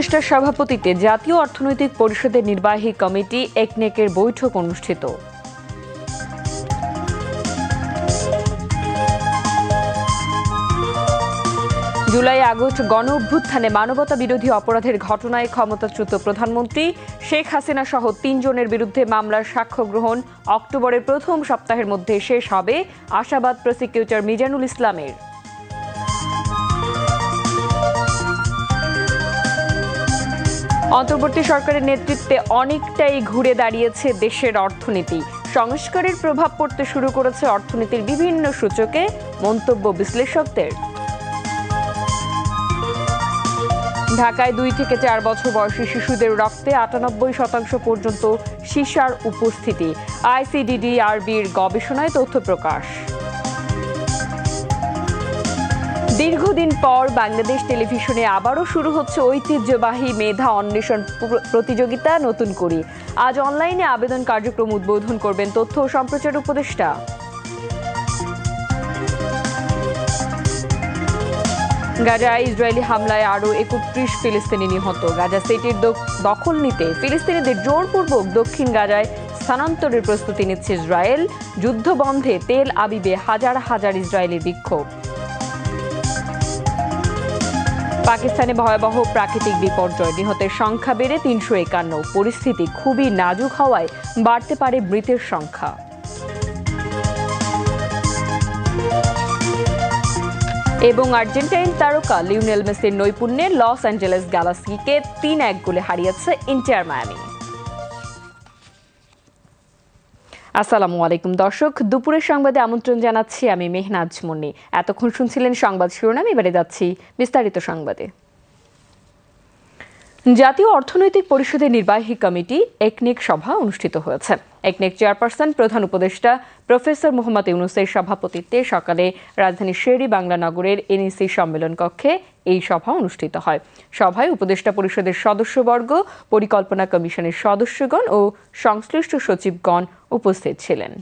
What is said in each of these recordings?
উপদেষ্টার সভাপতিত্বে জাতীয় অর্থনৈতিক পরিষদের নির্বাহী কমিটি একনেকের বৈঠক অনুষ্ঠিত। জুলাই আগস্ট গণ অভ্যুত্থানে মানবতা বিরোধী অপরাধের ঘটনায় ক্ষমতাচ্যুত প্রধানমন্ত্রী শেখ হাসিনা সহ তিনজনের বিরুদ্ধে মামলার সাক্ষ্য গ্রহণ অক্টোবরের প্রথম সপ্তাহের মধ্যে শেষ হবে আশাবাদ প্রসিকিউটর মিজানুল ইসলামের। অন্তর্বর্তী সরকারের নেতৃত্বে অনেকটাই ঘুরে দাঁড়িয়েছে দেশের অর্থনীতি। সংস্কারের প্রভাব পড়তে শুরু করেছে অর্থনীতির বিভিন্ন সূচকে, মন্তব্য বিশ্লেষকদের। ঢাকায় দুই থেকে চার বছর বয়সী শিশুদের রক্তে আটানব্বই শতাংশ পর্যন্ত সীসার উপস্থিতি। আইসিডিডিআরবির গবেষণায় তথ্য প্রকাশ। দীর্ঘদিন পর বাংলাদেশ টেলিভিশনে আবারও শুরু হচ্ছে ঐতিহ্যবাহী মেধা অন্বেষণ প্রতিযোগিতা নতুন করি। আজ অনলাইনে আবেদন কার্যক্রম উদ্বোধন করবেন তথ্য ও সম্প্রচার উপদেষ্টা। গাজায় ইসরায়েলি হামলায় আরও একত্রিশ ফিলিস্তিনি নিহত। গাজা সিটির দখ- দখল নিতে ফিলিস্তিনিদের জোরপূর্বক দক্ষিণ গাজায় স্থানান্তরের প্রস্তুতি নিচ্ছে ইসরায়েল। যুদ্ধ বন্ধে তেল আবিবে হাজার হাজার ইসরায়েলি বিক্ষোভ। পাকিস্তানে ভয়াবহ প্রাকৃতিক বিপর্যয়। নিহতের সংখ্যা বেড়ে তিনশো একান্ন। পরিস্থিতি খুবই নাজুক হওয়ায় বাড়তে পারে মৃতের সংখ্যা। এবং আর্জেন্টাইন তারকা লিওনেল মেসির নৈপুণ্যে লস অ্যাঞ্জেলেস গ্যালাক্সিকে তিন এক গোলে হারিয়েছে ইন্টার মায়ামি। আসসালামু আলাইকুম। দর্শক দুপুরের সংবাদে আমন্ত্রণ জানাচ্ছি আমি মেহনাজ মুন্নি। এতক্ষণ শুনছিলেন সংবাদ শিরোনাম, এবারে যাচ্ছি বিস্তারিত সংবাদে। জাতীয় অর্থনৈতিক পরিষদের নির্বাহী কমিটি, একনিক সভা অনুষ্ঠিত হয়েছে। একনেক চেয়ারপারসন, প্রধান উপদেষ্টা প্রফেসর মোহাম্মদ ইউনুসের সভাপতিত্বে সকালে রাজধানীর শেরি বাংলা নগরের এনইসি সম্মেলন কক্ষে এই সভা অনুষ্ঠিত হয়। সভায় উপদেষ্টা পরিষদের সদস্যবর্গ, পরিকল্পনা কমিশনের সদস্যগণ ও সংশ্লিষ্ট সচিবগণ উপস্থিত ছিলেন।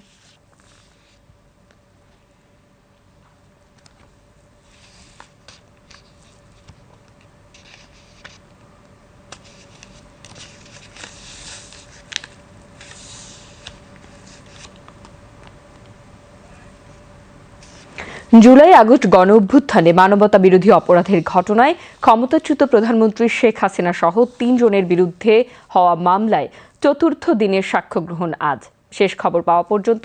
জুলাই আগস্ট গণ অভ্যুত্থানে মানবতা বিরোধী অপরাধের ঘটনায় ক্ষমতাচ্যুত প্রধানমন্ত্রী শেখ হাসিনা সহ তিনজনের বিরুদ্ধে হওয়া মামলায় চতুর্থ দিনের সাক্ষ্য গ্রহণ আজ। শেষ খবর পাওয়া পর্যন্ত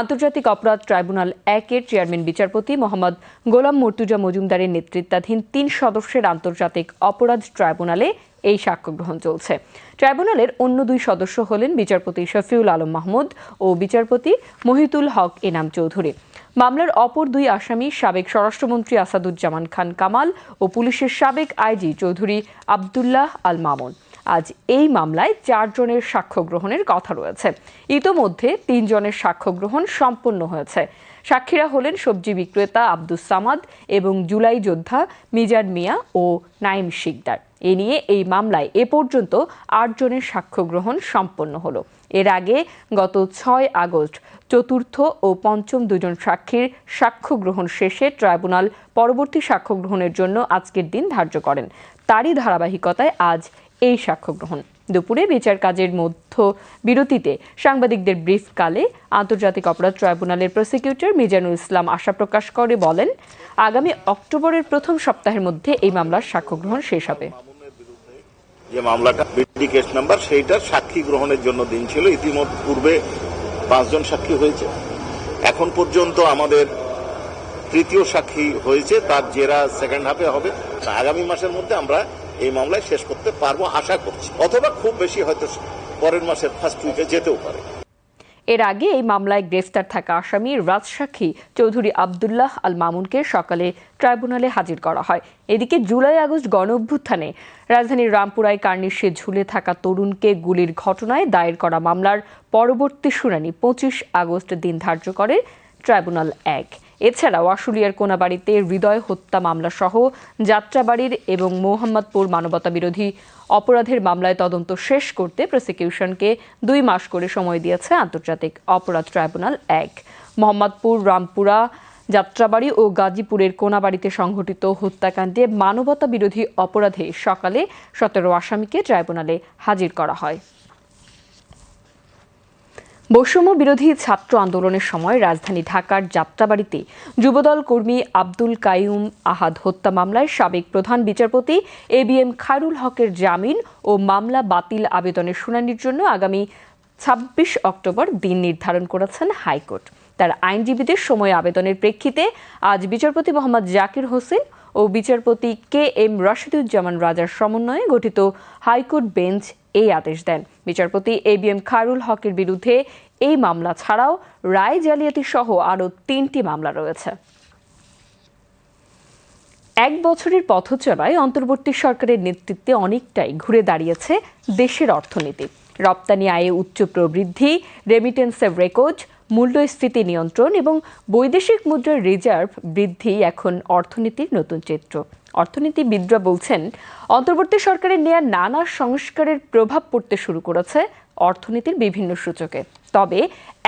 আন্তর্জাতিক অপরাধ ট্রাইব্যুনাল একের চেয়ারম্যান বিচারপতি মোহাম্মদ গোলাম মর্তুজা মজুমদারের নেতৃত্বাধীন তিন সদস্যের আন্তর্জাতিক অপরাধ ট্রাইব্যুনালে এই সাক্ষ্য গ্রহণ চলছে। ট্রাইব্যুনালের অন্য দুই সদস্য হলেন বিচারপতি শফিউল আলম মাহমুদ ও বিচারপতি মহিতুল হক এনাম চৌধুরী। মামলার অপর দুই আসামি সাবেক স্বরাষ্ট্রমন্ত্রী আসাদুজ্জামান খান কামাল ও পুলিশের সাবেক আইজি চৌধুরী আবদুল্লাহ আল মামুন। আজ এই মামলায় চারজনের সাক্ষ্য গ্রহণের কথা রয়েছে। ইতোমধ্যে তিনজনের সাক্ষ্য গ্রহণ সম্পন্ন হয়েছে। সাক্ষীরা হলেন সবজি বিক্রেতা আব্দুস সামাদ এবং জুলাই যোদ্ধা মিজান মিয়া ও নাইম শিকদার। এ নিয়ে এই মামলায় এ পর্যন্ত আটজনের সাক্ষ্য গ্রহণ সম্পন্ন হলো। এর আগে গত ছয় আগস্ট চতুর্থ ও পঞ্চম দুজন সাক্ষীর সাক্ষ্য গ্রহণ শেষে ট্রাইব্যুনাল পরবর্তী সাক্ষ্য গ্রহণের জন্য আজকের দিন ধার্য করেন। তারই ধারাবাহিকতায় আজ এই সাক্ষ্য গ্রহণ। দুপুরে বিচার কাজের মধ্য বিরতিতে সাংবাদিকদের ব্রিফকালে আন্তর্জাতিক অপরাধ ট্রাইব্যুনালের প্রসিকিউটর মিজানুল ইসলাম আশা প্রকাশ করে বলেন, আগামী অক্টোবরের প্রথম সপ্তাহের মধ্যে এই মামলার সাক্ষ্য গ্রহণ শেষ হবে। যে মামলাটা বিডি কেস নাম্বার সেইটার সাক্ষী গ্রহণের জন্য দিন ছিল। ইতিমধ্যে পূর্বে পাঁচজন সাক্ষী হয়েছে। এখন পর্যন্ত আমাদের তৃতীয় সাক্ষী হয়েছে, তার জেরা সেকেন্ড হাফে হবে। আগামী মাসের মধ্যে আমরা এই মামলায় শেষ করতে পারব, আশা করছি। অথবা খুব বেশি হয়তো পরের মাসের ফার্স্ট উইকে যেতেও পারে। এর আগে এই মামলায় গ্রেফতার থাকা আসামি রাজসাক্ষী চৌধুরী আবদুল্লাহ আল মামুনকে সকালে ট্রাইব্যুনালে হাজির করা হয়। এদিকে জুলাই আগস্ট গণ অভ্যুত্থানে রাজধানীর রামপুরায় কার্নিশে ঝুলে থাকা তরুণকে গুলির ঘটনায় দায়ের করা মামলার পরবর্তী শুনানি পঁচিশ আগস্ট দিন ধার্য করে ট্রাইব্যুনাল এক। এছাড়াও আশুলিয়ার কোনাবাড়িতে হৃদয় হত্যা মামলা সহ যাত্রাবাড়ির এবং মোহাম্মদপুর মানবতা বিরোধী অপরাধের মামলায় তদন্ত শেষ করতে প্রসিকিউশনকে দুই মাস করে সময় দিয়েছে আন্তর্জাতিক অপরাধ ট্রাইব্যুনাল এক। মোহাম্মদপুর, রামপুরা, যাত্রাবাড়ি ও গাজীপুরের কোনাবাড়িতে সংঘটিত হত্যাকাণ্ডে মানবতা বিরোধী অপরাধে সকালে সতেরো আসামিকে ট্রাইব্যুনালে হাজির করা হয়। বৈষম্য বিরোধী ছাত্র আন্দোলনের সময় রাজধানী ঢাকার যাত্রাবাড়িতে যুবদল কর্মী আব্দুল কাইয়ুম আহাদ হত্যা মামলায় সাবেক প্রধান বিচারপতি এ বি এম খায়রুল হকের জামিন ও মামলা বাতিল আবেদনের শুনানির জন্য আগামী ছাব্বিশ অক্টোবর দিন নির্ধারণ করেছেন হাইকোর্ট। তার আইনজীবীদের সময় আবেদনের প্রেক্ষিতে আজ বিচারপতি মোহাম্মদ জাকির হোসেন ও বিচারপতি কে এম রাশিদুজ্জামান রাজার সমন্বয়ে গঠিত হাইকোর্ট বেঞ্চ এই আদেশ দেন। বিচারপতি এ বি এম খায়রুল হকের বিরুদ্ধে এই মামলা ছাড়াও রায় জালিয়াতি সহ আরও তিনটি মামলা রয়েছে। এক বছরের পথচলায় অন্তর্বর্তী সরকারের নেতৃত্বে অনেকটাই ঘুরে দাঁড়িয়েছে দেশের অর্থনীতি। রপ্তানি আয়ে উচ্চ প্রবৃদ্ধি রেমিটেন্সের রেকর্ড মূল্যস্ফীতি নিয়ন্ত্রণ এবং বৈদেশিক মুদ্রার রিজার্ভ বৃদ্ধি এখন অর্থনীতির নতুন চিত্র। অর্থনীতিবিদরা বলছেন, অন্তর্বর্তী সরকারের নেয়া নানা সংস্কারের প্রভাব পড়তে শুরু করেছে অর্থনীতির বিভিন্ন সূচকে। তবে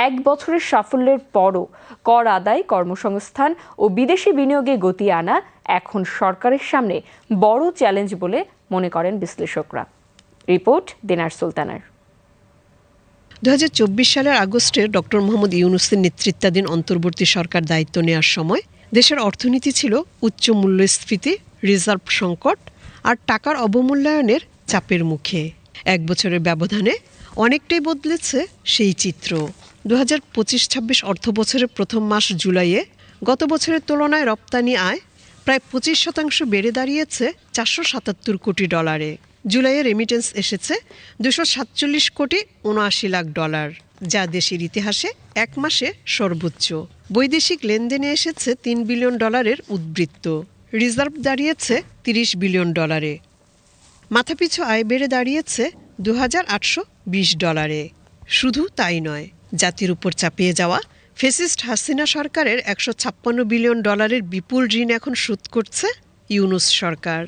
এক বছরের সাফল্যের পরও কর আদায়, কর্মসংস্থান ও বিদেশি বিনিয়োগে গতি আনা এখন সরকারের সামনে বড় চ্যালেঞ্জ বলে মনে করেন বিশ্লেষকরা। রিপোর্ট দিনার সুলতানার। দু হাজার চব্বিশ সালের আগস্টে ডক্টর মোহাম্মদ ইউনুসের নেতৃত্বাধীন অন্তর্বর্তী সরকার দায়িত্ব নেওয়ার সময় দেশের অর্থনীতি ছিল উচ্চ মূল্যস্ফীতি, রিজার্ভ সংকট আর টাকার অবমূল্যায়নের চাপের মুখে। এক বছরের ব্যবধানে অনেকটাই বদলেছে সেই চিত্র। দু হাজার পঁচিশ ছাব্বিশ অর্থ বছরের প্রথম মাস জুলাইয়ে গত বছরের তুলনায় রপ্তানি আয় প্রায় পঁচিশ শতাংশ বেড়ে দাঁড়িয়েছে চারশো সাতাত্তর কোটি ডলারে। জুলাইয়ে রেমিটেন্স এসেছে। দুশো সাতচল্লিশ কোটি উনআশি লাখ ডলার, যা দেশের ইতিহাসে এক মাসে সর্বোচ্চ। বৈদেশিক লেনদেনে এসেছে তিন বিলিয়ন ডলারের উদ্বৃত্ত। রিজার্ভ দাঁড়িয়েছে তিরিশ বিলিয়ন ডলারে। মাথাপিছু আয় বেড়ে দাঁড়িয়েছে দু হাজার আটশো বিশ ডলারে। শুধু তাই নয়, জাতির উপর চাপিয়ে যাওয়া ফেসিস্ট হাসিনা সরকারের একশো ছাপ্পান্ন বিলিয়ন ডলারের বিপুল ঋণ এখন শোধ করছে ইউনুস সরকার।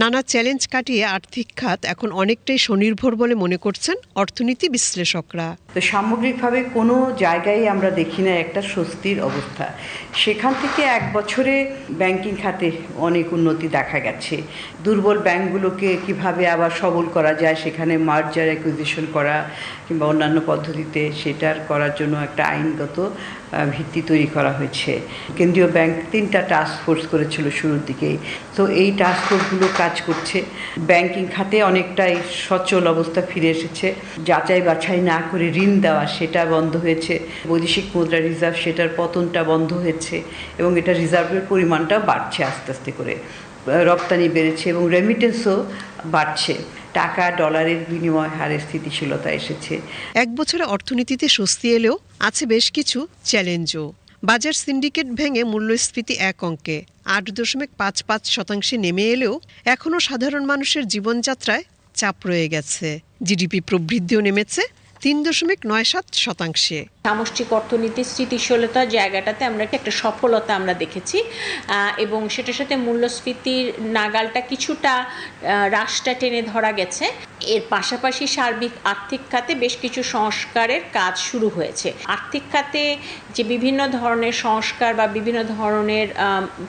নানা চ্যালেঞ্জ কাটিয়ে আর্থিক খাত এখন অনেকটাই স্বনির্ভর বলে মনে করছেন অর্থনীতি বিশ্লেষকরা। তো সামগ্রিকভাবে কোনো জায়গায় আমরা দেখি না একটা স্বস্তির অবস্থা। সেখান থেকে এক বছরে ব্যাংকিং খাতে অনেক উন্নতি দেখা গেছে। দুর্বল ব্যাংকগুলোকে কীভাবে আবার সবল করা যায়, সেখানে মার্জার অ্যাকুইজিশন করা কিংবা অন্যান্য পদ্ধতিতে সেটার করার জন্য একটা আইনগত ভিত্তি তৈরি করা হয়েছে। কেন্দ্রীয় ব্যাংক তিনটা টাস্ক ফোর্স করেছিল শুরুর দিকেই তো এই টাস্ক ফোর্সগুলো কাজ করছে। ব্যাংকিং খাতে অনেকটাই সচল অবস্থা ফিরে এসেছে। যাচাই বাছাই না করে ঋণ দেওয়া সেটা বন্ধ হয়েছে। বৈদেশিক মুদ্রা রিজার্ভ সেটার পতনটা বন্ধ হয়েছে এবং এটা রিজার্ভের পরিমাণটা বাড়ছে আস্তে আস্তে করে। রপ্তানি বেড়েছে এবং রেমিটেন্সও বাড়ছে। টাকা, ডলারের বিনিময় হারে স্থিতিশীলতা এসেছে। এক বছরে অর্থনীতিতে স্বস্তি এলেও আছে বেশ কিছু চ্যালেঞ্জও। বাজার সিন্ডিকেট ভেঙে মূল্যস্ফীতি এক অঙ্কে। আট দশমিক পাঁচ পাঁচ শতাংশে নেমে এলেও এখনও সাধারণ মানুষের জীবনযাত্রায় চাপ রয়ে গেছে। জিডিপি প্রবৃদ্ধিও নেমেছে। তিন দশমিক নয় সাত শতাংশে। সামষ্টিক অর্থনীতির স্থিতিশীলতার জায়গাটাতে আমরা একটা সফলতা আমরা দেখেছি এবং সেটার সাথে মূল্যস্ফীতির নাগালটা কিছুটা আহ, টেনে ধরা গেছে। এর পাশাপাশি সার্বিক আর্থিক খাতে বেশ কিছু সংস্কারের কাজ শুরু হয়েছে। আর্থিক খাতে যে বিভিন্ন ধরনের সংস্কার বা বিভিন্ন ধরনের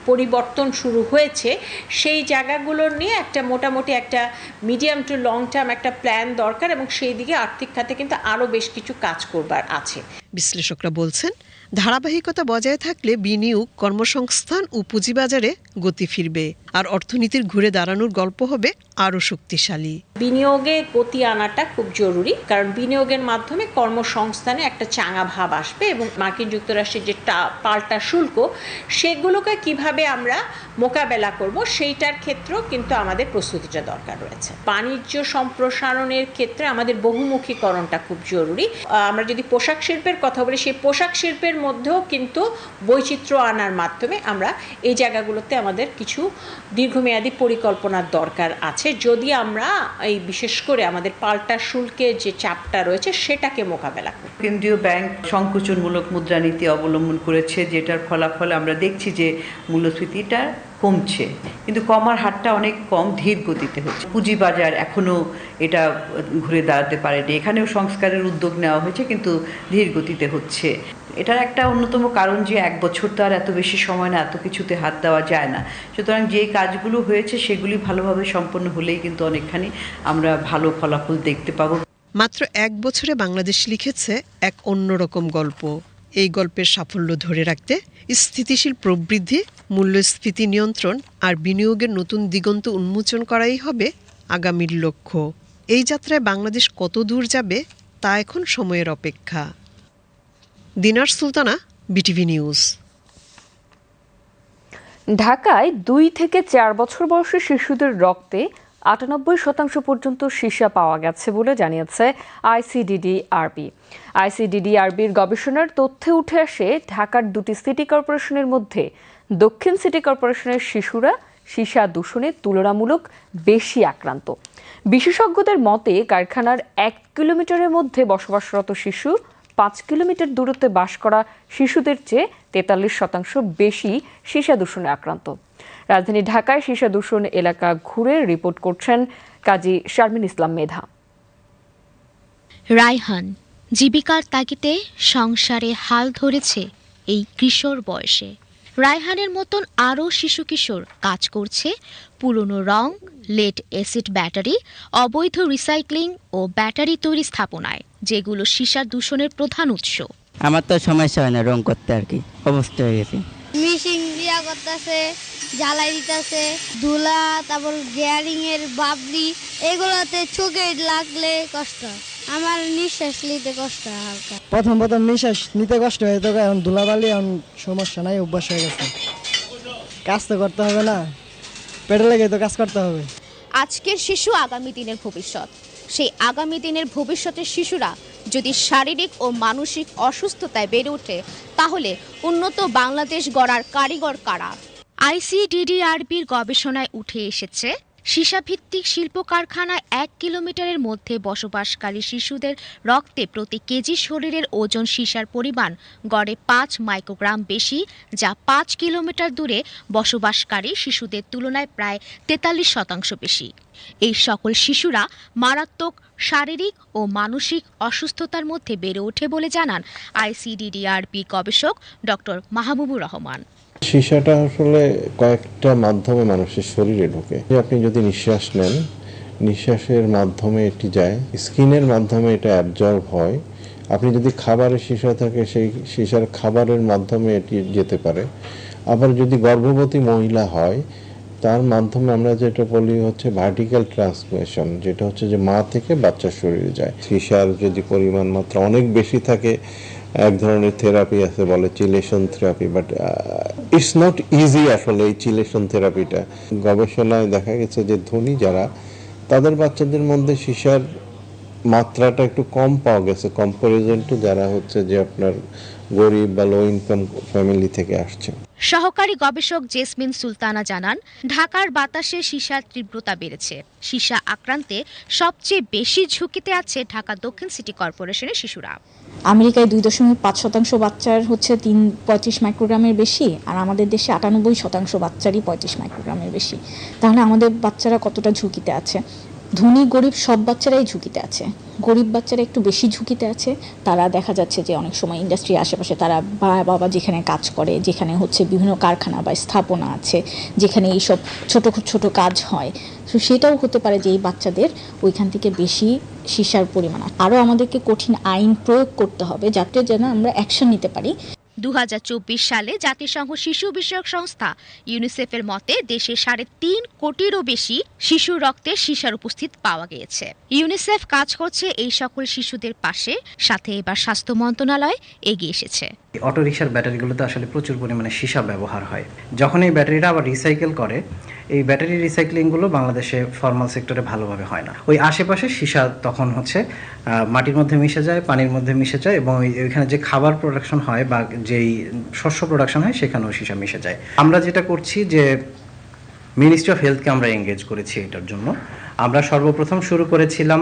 পরিবর্তন শুরু হয়েছে সেই জায়গাগুলো নিয়ে একটা মোটামুটি একটা মিডিয়াম টু লং টার্ম একটা প্ল্যান দরকার এবং সেই দিকে আর্থিক খাতে কিন্তু আরও বেশ কিছু কাজ করবার আছে। বিশ্লেষকরা বলছেন, ধারাবাহিকতা বজায় থাকলে বিনিয়োগ, কর্মসংস্থান ও পুঁজিবাজারে গতি ফিরবে। আর অর্থনীতির ঘুরে দাঁড়ানোর গল্প হবে আরও শক্তিশালী। বিনিয়োগে গতি আনাটা খুব জরুরি, কারণ বিনিয়োগের মাধ্যমে কর্মসংস্থানে একটা চাঙা ভাব আসবে এবং মার্কিন যুক্তরাষ্ট্রের যে পাল্টা শুল্ক, সেগুলোকে কীভাবে আমরা মোকাবেলা করব সেইটার ক্ষেত্রেও কিন্তু আমাদের প্রস্তুতিটা দরকার রয়েছে। বাণিজ্য সম্প্রসারণের ক্ষেত্রে আমাদের বহুমুখীকরণটা খুব জরুরি। আমরা যদি পোশাক শিল্পের কথা বলি সেই পোশাক শিল্পের মধ্যেও কিন্তু বৈচিত্র্য আনার মাধ্যমে আমরা এই জায়গাগুলোতে আমাদের কিছু দীর্ঘমেয়াদী পরিকল্পনার দরকার আছে। যদি আমরা এই বিশেষ করে আমাদের পাল্টা শুল্কের যে চাপটা রয়েছে সেটাকে মোকাবেলা করি। কেন্দ্রীয় ব্যাংক সংকোচনমূলক মুদ্রানীতি অবলম্বন করেছে, যেটার ফলাফল আমরা দেখছি যে মূল্যস্ফীতিটা কমছে। কিন্তু কমার হারটা অনেক কম, ধীর গতিতে হচ্ছে। পুঁজিবাজার এখনও এটা ঘুরে দাঁড়াতে পারেনি। এখানেও সংস্কারের উদ্যোগ নেওয়া হয়েছে, কিন্তু ধীর গতিতে হচ্ছে। এটার একটা অন্যতম কারণ যে এক বছর তো আর এত বেশি সময় না, এত কিছুতে হাত দেওয়া যায় না। সুতরাং যে কাজগুলো হয়েছে, সেগুলি ভালোভাবে সম্পন্ন হলেই কিন্তু অনেকখানি আমরা ভালো ফলাফল দেখতে পাবো। মাত্র এক বছরে বাংলাদেশ লিখেছে এক অন্যরকম গল্প। এই গল্পের সাফল্য ধরে রাখতে স্থিতিশীল প্রবৃদ্ধি, মূল্যস্ফীতি নিয়ন্ত্রণ আর বিনিয়োগের নতুন দিগন্ত উন্মোচন করাই হবে আগামীর লক্ষ্য। এই যাত্রায় বাংলাদেশ কত দূর যাবে তা এখন সময়ের অপেক্ষা। Dinar Sultana, BTV news. ঢাকায় দুই থেকে চার বছর বয়সী শিশুদের রক্তে আটানব্বই শতাংশ পর্যন্ত সীসা পাওয়া গেছে বলে জানিয়েছে আইসিডিডি আরবি আইসিডিডি আরবির গবেষণার তথ্যে উঠে আসে, ঢাকার দুটি সিটি কর্পোরেশনের মধ্যে দক্ষিণ সিটি কর্পোরেশনের শিশুরা সীসা দূষণে তুলনামূলক বেশি আক্রান্ত। বিশেষজ্ঞদের মতে, কারখানার এক কিলোমিটারের মধ্যে বসবাসরত শিশু পাঁচ কিলোমিটার দূরত্বে বাস করা শিশুদের চেয়ে তেতাল্লিশ শতাংশ বেশি সীসা দূষণে আক্রান্ত। রাজধানী ঢাকায় সীসা দূষণ এলাকা ঘুরে রিপোর্ট করছেন কাজী শারমিন ইসলাম মেধা। রায়হান জীবিকার তাগিদে সংসারে হাল ধরেছে এই কিশোর বয়সে। রায়হানের মতন আরও শিশু কিশোর কাজ করছে পুরনো রং লেড অ্যাসিড ব্যাটারি অবৈধ রিসাইক্লিং ও ব্যাটারি তৈরি স্থাপনায় যেগুলো সীসা দূষণের প্রধান উৎস। আমার তো সমস্যা হয় না রং করতে আর কি অবস্থা হয়ে গেছে। মিশিং দিয়া করতেছে জ্বালাই দিতেছে ধুলা তারপর গিয়ারিং এর বাবরি এগুলোতে চোখে লাগলে কষ্ট। আমার নিঃশ্বাস নিতে কষ্ট হালকা। প্রথম প্রথম নিঃশ্বাস নিতে কষ্ট হয়ে তবে এখন ধুলাবালি এখন সমস্যা নাই অভ্যাস হয়ে গেছে। কাজ তো করতে হবে না পেটে লেগে তো কাজ করতে হবে। আজকের শিশু আগামী দিনের ভবিষ্যৎ। সেই আগামী দিনের ভবিষ্যতের শিশুরা যদি শারীরিক ও মানসিক অসুস্থতায় বেড়ে ওঠে তাহলে উন্নত বাংলাদেশ গড়ার কারিগর কারা? আইসিডিডিআরবির গবেষণায় উঠে এসেছে, সীসাভিত্তিক শিল্প কারখানায় এক কিলোমিটারের মধ্যে বসবাসকারী শিশুদের রক্তে প্রতি কেজি শরীরের ওজন সীসার পরিমাণ গড়ে পাঁচ মাইক্রোগ্রাম বেশি, যা পাঁচ কিলোমিটার দূরে বসবাসকারী শিশুদের তুলনায় প্রায় তেতাল্লিশ শতাংশ বেশি। এই সকল শিশুরা মারাত্মক শারীরিক ও মানসিক অসুস্থতার মধ্যে বেড়ে ওঠে বলে জানান আইসিডিডিআরবি গবেষক ডক্টর মাহবুবুর রহমান। সীসাটা আসলে কয়েকটা মাধ্যমে মানুষের শরীরে ঢোকে। আপনি যদি নিঃশ্বাস নেন, নিঃশ্বাসের মাধ্যমে এটি যায়, স্কিনের মাধ্যমে এটা অ্যাবজর্ব হয়। আপনি যদি খাবারের সীসা থাকে, সেই সীসার খাবারের মাধ্যমে এটি যেতে পারে। আবার যদি গর্ভবতী মহিলা হয় তার মাধ্যমে আমরা যেটা বলি হচ্ছে ভার্টিক্যাল ট্রান্সমিশন যেটা হচ্ছে যে মা থেকে বাচ্চার শরীরে যায়। সিসার যদি পরিমাণ মাত্রা অনেক বেশি থাকে, এক ধরনের থেরাপি আছে, বলে chelation therapy but it's not easy আসলে এই চিলেশন থেরাপিটা গবেষণায় দেখা গেছে যে ধনী যারা, তাদের বাচ্চাদের মধ্যে সিসার মাত্রাটা একটু কম পাওয়া গেছে। কম্পারিজন টু যারা হচ্ছে যে আপনার গরিব বা লো ইনকাম ফ্যামিলি থেকে আসছে। সহকারী গবেষক জেসমিন সুলতানা জানান, ঢাকার বাতাসে সীসার তীব্রতা বেড়েছে। সীসা আক্রান্তে সবচেয়ে বেশি ঝুঁকিতে আছে ঢাকা দক্ষিণ সিটি কর্পোরেশনের শিশুরা। আমেরিকায় দুই দশমিক পাঁচ শতাংশ বাচ্চার হচ্ছে তিন পঁয়ত্রিশ মাইক্রোগ্রামের বেশি, আর আমাদের দেশে আটানব্বই শতাংশ বাচ্চারই পঁয়ত্রিশ মাইক্রোগ্রামের বেশি। তাহলে আমাদের বাচ্চারা কতটা ঝুঁকিতে আছে? ধনী, গরিব সব বাচ্চারাই ঝুঁকিতে আছে। গরিব বাচ্চারা একটু বেশি ঝুঁকিতে আছে। তারা দেখা যাচ্ছে যে অনেক সময় ইন্ডাস্ট্রির আশেপাশে তারা বা বাবা যেখানে কাজ করে, যেখানে হচ্ছে বিভিন্ন কারখানা বা স্থাপনা আছে, যেখানে এইসব ছোট ছোট কাজ হয়। তো সেটাও হতে পারে যে এই বাচ্চাদের ওইখান থেকে বেশি সীসার পরিমাণ আরও আমাদেরকে কঠিন আইন প্রয়োগ করতে হবে যাতে যেন আমরা অ্যাকশন নিতে পারি। দু হাজার চব্বিশ সালে জাতিসংঘ শিশু বিষয়ক সংস্থা ইউনিসেফের মতে দেশে সাড়ে তিন কোটিরও বেশি শিশু রক্তে সীসার উপস্থিত পাওয়া গিয়েছে। ইউনিসেফ কাজ করছে এই সকল শিশুদের পাশে, সাথে এবার স্বাস্থ্য মন্ত্রণালয় এগিয়ে এসেছে। অটোরিকশার ব্যাটারিগুলোতে আসলে প্রচুর পরিমাণে সীসা ব্যবহার হয়। যখন এই ব্যাটারিটা আবার রিসাইকেল করে, এই ব্যাটারি রিসাইক্লিংগুলো বাংলাদেশে ফর্মাল সেক্টরে ভালোভাবে হয় না। ওই আশেপাশে সীসা তখন হচ্ছে মাটির মধ্যে মিশে যায়, পানির মধ্যে মিশে যায় এবং ওইখানে যে খাবার প্রোডাকশন হয় বা যেই শস্য প্রোডাকশন হয়, সেখানেও সীসা মিশে যায়। আমরা যেটা করছি যে মিনিস্ট্রি অফ হেলথকে আমরা এঙ্গেজ করেছি এটার জন্য। আমরা সর্বপ্রথম শুরু করেছিলাম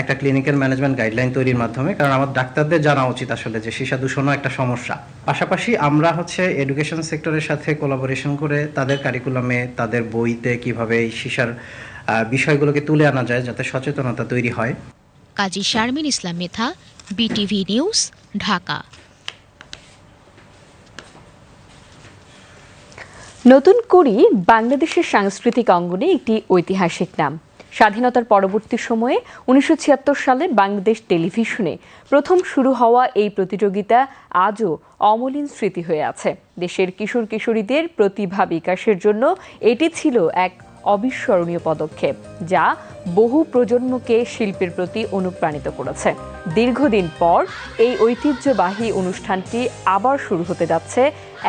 একটা ক্লিনিক্যাল ম্যানেজমেন্ট গাইডলাইন তৈরির মাধ্যমে কারণ আমার ডাক্তারদের জানা উচিত আসলে যে সীসা দূষণও একটা সমস্যা। পাশাপাশি আমরা হচ্ছে এডুকেশন সেক্টরের সাথে কোলাবোরেশন করে তাদের কারিকুলামে তাদের বইতে কীভাবে এই সীসার বিষয়গুলোকে তুলে আনা যায় যাতে সচেতনতা তৈরি হয়। Kazi Sharmin Islam Metha BTV news Dhaka. নতুন কুড়ি বাংলাদেশের সাংস্কৃতিক অঙ্গনে একটি ঐতিহাসিক নাম। স্বাধীনতার পরবর্তী সময়ে উনিশশো ছিয়াত্তর সালে বাংলাদেশ টেলিভিশনে প্রথম শুরু হওয়া এই প্রতিযোগিতা আজও অমলিন স্মৃতি হয়ে আছে। দেশের কিশোর কিশোরীদের প্রতিভা বিকাশের জন্য এটি ছিল এক অবিস্মরণীয় পদক্ষেপ, যা বহু প্রজন্মকে শিল্পের প্রতি অনুপ্রাণিত করেছে। দীর্ঘদিন পর এই ঐতিহ্যবাহী অনুষ্ঠানটি আবার শুরু হতে যাচ্ছে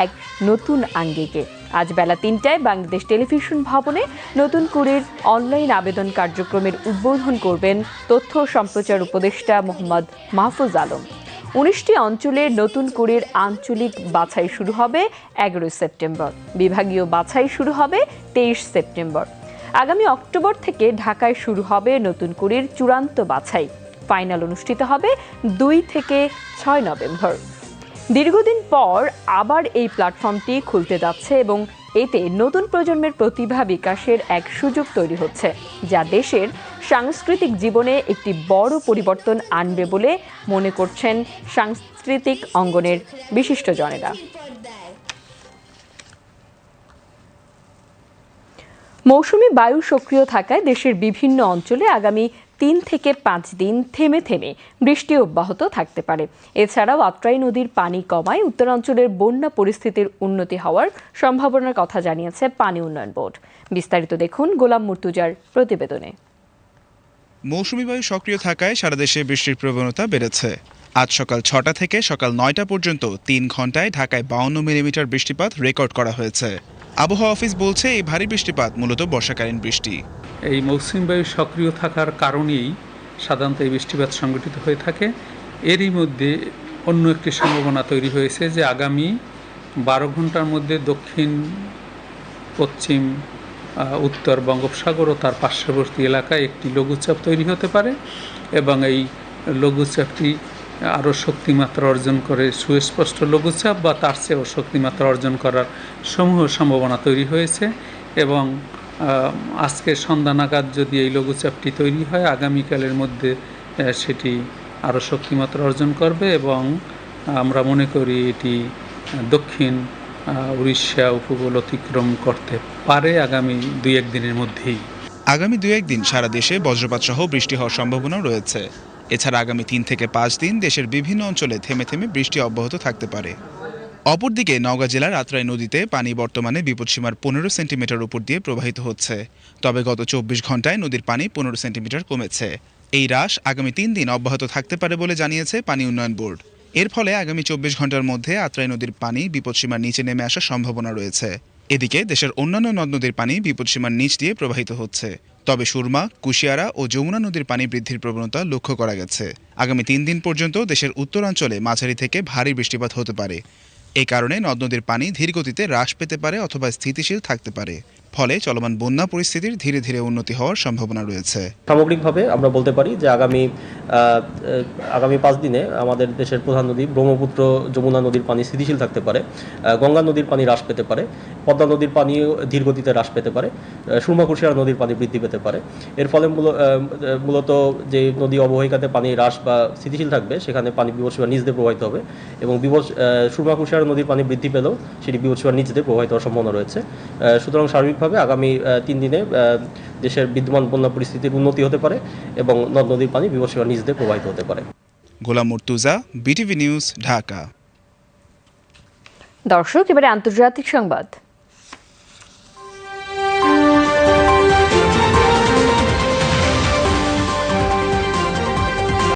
এক নতুন আঙ্গিকে। আজ বেলা তিনটায় বাংলাদেশ টেলিভিশন ভবনে নতুন কুড়ির অনলাইন আবেদন কার্যক্রমের উদ্বোধন করবেন তথ্য সম্প্রচার উপদেষ্টা মোহাম্মদ মাহফুজ আলম। উনিশটি অঞ্চলের নতুন কুড়ির আঞ্চলিক বাছাই শুরু হবে এগারোই সেপ্টেম্বর। বিভাগীয় বাছাই শুরু হবে তেইশ সেপ্টেম্বর। আগামী অক্টোবর থেকে ঢাকায় শুরু হবে নতুন কুড়ির চূড়ান্ত বাছাই। ফাইনাল অনুষ্ঠিত হবে দুই থেকে ছয় নভেম্বর। দীর্ঘদিন পর আবার এই প্ল্যাটফর্মটি খুলতে যাচ্ছে এবং এতে নতুন প্রজন্মের প্রতিভা বিকাশের এক সুযোগ তৈরি হচ্ছে, যা দেশের সাংস্কৃতিক জীবনে একটি বড় পরিবর্তন আনবে বলে মনে করছেন সাংস্কৃতিক অঙ্গনের বিশিষ্টজনেরা। মৌসুমি বায়ু সক্রিয় থাকায় দেশের বিভিন্ন অঞ্চলে আগামী তিন থেকে পাঁচ দিন থেমে থেমে বৃষ্টি অব্যাহত থাকতে পারে। এছাড়াও আত্রাই নদীর পানি কমায়, উত্তরাঞ্চলের বন্যা পরিস্থিতির উন্নতি হওয়ার সম্ভাবনার কথা জানিয়েছে পানি উন্নয়ন বোর্ড। বিস্তারিত দেখুন গোলাম মুর্তুজার প্রতিবেদনে। মৌসুমি বায়ু সক্রিয় থাকায় সারা দেশে বৃষ্টির প্রবণতা বেড়েছে। আজ সকাল ছটা থেকে সকাল নয়টা পর্যন্ত তিন ঘন্টায় ঢাকায় বাউন্ন মিলিমিটার বৃষ্টিপাত রেকর্ড করা হয়েছে। আবহাওয়া অফিস বলছে, এই ভারী বৃষ্টিপাত মূলত বর্ষাকালীন বৃষ্টি। এই মৌসুমি বায়ু সক্রিয় থাকার কারণেই সাধারণত এই বৃষ্টিপাত সংঘটিত হয়ে থাকে। এরই মধ্যে অন্য একটি সম্ভাবনা তৈরি হয়েছে যে আগামী বারো ঘণ্টার মধ্যে দক্ষিণ, পশ্চিম উত্তর বঙ্গোপসাগর ও তার পার্শ্ববর্তী এলাকায় একটি লঘুচাপ তৈরি হতে পারে এবং এই লঘুচাপটি আরও শক্তিমাত্রা অর্জন করে সুস্পষ্ট লঘুচাপ বা তার চেয়েও শক্তিমাত্রা অর্জন করার সমূহ সম্ভাবনা তৈরি হয়েছে এবং আহ, আজকে সন্ধ্যা নাগাদ যদি এই লঘুচাপটি তৈরি হয় আগামীকালের মধ্যে সেটি আরও শক্তিমাত্রা অর্জন করবে এবং আমরা মনে করি এটি দক্ষিণ উড়িষ্যা উপকূল অতিক্রম করতে পারে আগামী দুই এক দিনের মধ্যেই। আগামী দু একদিন সারা দেশে বজ্রপাত সহ বৃষ্টি হওয়ার সম্ভাবনাও রয়েছে। এছাড়া আগামী তিন থেকে পাঁচ দিন দেশের বিভিন্ন অঞ্চলে থেমে থেমে বৃষ্টি অব্যাহত থাকতে পারে। অপরদিকে নওগাঁ জেলার আত্রাই নদীতে পানি বর্তমানে বিপদসীমার পনেরো সেন্টিমিটার উপর দিয়ে প্রবাহিত হচ্ছে। তবে গত চব্বিশ ঘন্টায় নদীর পানি পনেরো সেন্টিমিটার কমেছে। এই হ্রাস আগামী তিন দিন অব্যাহত থাকতে পারে বলে জানিয়েছে পানি উন্নয়ন বোর্ড। এর ফলে আগামী চব্বিশ ঘণ্টার মধ্যে আত্রাই নদীর পানি বিপদসীমার নিচে নেমে আসার সম্ভাবনা রয়েছে। এদিকে দেশের অন্যান্য নদ নদীর পানি বিপদসীমার নিচ দিয়ে প্রবাহিত হচ্ছে। তবে সুরমা, কুশিয়ারা ও যমুনা নদীর পানি বৃদ্ধির প্রবণতা লক্ষ্য করা গেছে। আগামী তিন দিন পর্যন্ত দেশের উত্তরাঞ্চলে মাঝারি থেকে ভারী বৃষ্টিপাত হতে পারে। এই কারণে নদ নদীর পানি ধীরগতিতে হ্রাস পেতে পারে অথবা স্থিতিশীল থাকতে পারে। ফলে চলমান বন্যা পরিস্থিতির ধীরে ধীরে উন্নতি হওয়ার সম্ভাবনা রয়েছে। সামগ্রিকভাবে আমরা বলতে পারি যে আগামী আগামী পাঁচ দিনে আমাদের দেশের প্রধান নদী ব্রহ্মপুত্র যমুনা নদীর পানি স্থিতিশীল থাকতে পারে গঙ্গা নদীর পানি হ্রাস পেতে পারে, পদ্মা নদীর পানি ধীর গতিতে হ্রাস পেতে পারে সুরমা কুশিয়ারা নদীর পানি বৃদ্ধি পেতে পারে। এর ফলে মূল- মূলত যে নদী অববাহিকাতে পানি হ্রাস বা স্থিতিশীল থাকবে, সেখানে পানি বিপদসীমার নিচ দিয়ে প্রবাহিত হবে এবং বিপদ সুরমা কুশিয়ারা নদীর পানি বৃদ্ধি পেলেও সেটি বিপদসীমার নিচ দিয়ে প্রবাহিত হওয়ার সম্ভাবনা রয়েছে। সুতরাং সুতরাং সার্বিকভাবে আগামী আহ, তিন দিনে আহ, দেশের বিদ্যমান বন্যা পরিস্থিতির উন্নতি হতে পারে এবং নদ নদীর পানি বিপদসীমার নিচ দিয়ে প্রবাহিত হতে পারে। Golam Murtuza BTV news Dhaka. দর্শক এবারে আন্তর্জাতিক সংবাদ।